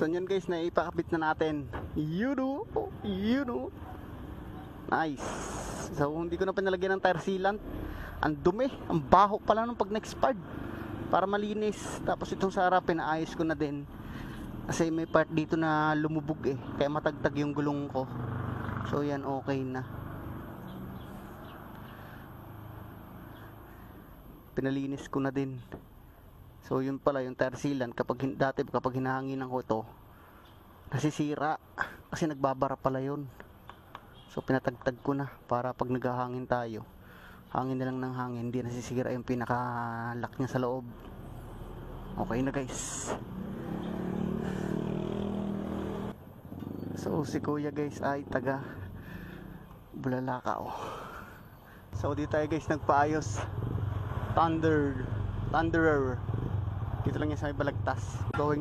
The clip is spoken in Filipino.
So yun guys, naipakabit na natin. You know, you know. Nice. So hindi ko na pinalagyan ng tire sealant. Ang dumi, ang baho pala nung pag part. Para malinis. Tapos itong sa harap, pinaayos ko na din. Kasi may part dito na lumubog eh. Kaya matagtag yung gulong ko. So yan, okay na. Pinalinis ko na din. So yun pala yung tire sealant kapag dati kapag hinahanginan ko ito nasisira kasi nagbabara pala yun. So pinatagtag ko na para pag naghahangin tayo hangin na lang ng hangin hindi nasisira yung pinaka-lock niya sa loob. Okay na guys. So si kuya guys ay taga Bulalakaw. So dito tayo guys nagpaayos. Thunder Thunderer. Dito lang yan sa may balagtas. Going